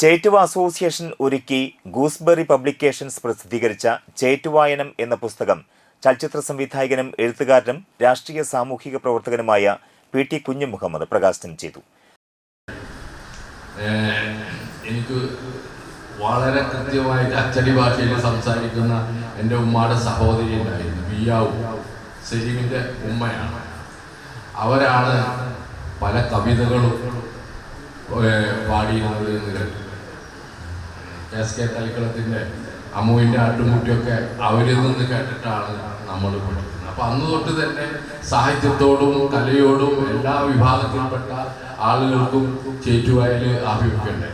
Chettuva association ഒരുക്കി gooseberry publications പ്രസിദ്ധീകരിച്ച ചേറ്റുവായനം എന്ന പുസ്തകം ചലച്ചിത്ര സംവിധായകനും എഴുത്തുകാരനും രാഷ്ട്രീയ സാമൂഹിക പ്രവർത്തകനുമായ പി ടി കുഞ്ഞു മുഹമ്മദ് പ്രകാശനം ചെയ്തു. എനിക്ക് വളരെ കൃത്യമായിട്ട് അച്ചടി ഭാഷയിൽ സംസാരിക്കുന്ന എന്റെ ഉമ്മയുടെ സഹോദരി ഉണ്ടായിരുന്നു ബിയാവു സലീമിന്റെ ഉമ്മയാണ്. അവരാണ് പല കവിതകളും പാടിയിരുന്നത് എന്ന് കേട്ടു. എസ് കെ തലക്കളത്തിന്റെ അമ്മുവിന്റെ ആട്ടുമുട്ടിയൊക്കെ അവരിൽ നിന്ന് കേട്ടിട്ടാണ് നമ്മൾ പഠിക്കുന്നത്. അപ്പം അന്ന് തൊട്ട് തന്നെ സാഹിത്യത്തോടും കലയോടും എല്ലാ വിഭാഗത്തിൽപ്പെട്ട ആളുകൾക്കും ചേറ്റുവായിൽ ആഭിമുഖ്യമുണ്ട്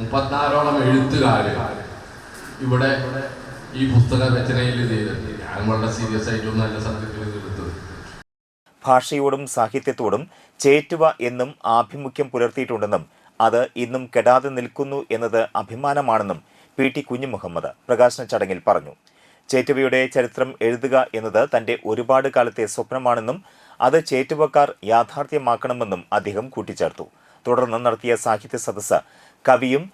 മുപ്പത്തിനാറോളം എഴുത്തുകാര് ഇവിടെ ഈ പുസ്തക രചനയിൽ ചെയ്തിട്ടുണ്ട്. ഞാൻ വളരെ സീരിയസ് ആയിട്ടൊന്നല്ല സത്യത്തിൽ ഇത് എടുത്തത് ഭാഷയോടും സാഹിത്യത്തോടും ചേറ്റുവ എന്നും ആഭിമുഖ്യം പുലർത്തിയിട്ടുണ്ടെന്നും അത് ഇന്നും കെടാതെ നിൽക്കുന്നു എന്നത് അഭിമാനമാണെന്നും പി ടി കുഞ്ഞുമുഹമ്മദ് പ്രകാശന ചടങ്ങിൽ പറഞ്ഞു. ചേറ്റുവയുടെ ചരിത്രം എഴുതുക എന്നത് തന്റെ ഒരുപാട് കാലത്തെ സ്വപ്നമാണെന്നും അത് ചേറ്റുവക്കാർ യാഥാർത്ഥ്യമാക്കണമെന്നും അദ്ദേഹം കൂട്ടിച്ചേർത്തു. തുടർന്ന് നടത്തിയ സാഹിത്യ സദസ്സ് കവിയും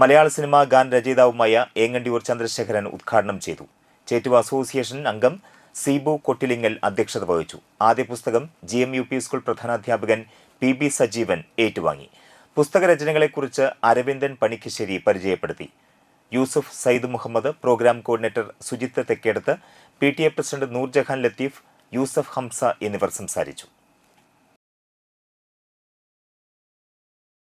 മലയാള സിനിമാ ഗാൻ രചയിതാവുമായ ഏങ്ങണ്ടിയൂർ ചന്ദ്രശേഖരൻ ഉദ്ഘാടനം ചെയ്തു. ചേറ്റുവ അസോസിയേഷൻ അംഗം സീബു കൊട്ടിലിങ്ങൽ അധ്യക്ഷത വഹിച്ചു. ആദ്യ പുസ്തകം G M U P school പ്രധാനാധ്യാപകൻ P B Sajeevan ഏറ്റുവാങ്ങി. പുസ്തക രചനകളെക്കുറിച്ച് അരവിന്ദൻ പണിക്കശ്ശേരി പരിചയപ്പെടുത്തി. Yusuf Sayyid Muhammad program coordinator Sujith Thekkedath P T A president Noorjahan Latheef Yusuf Hamza എന്നിവർ സംസാരിച്ചു.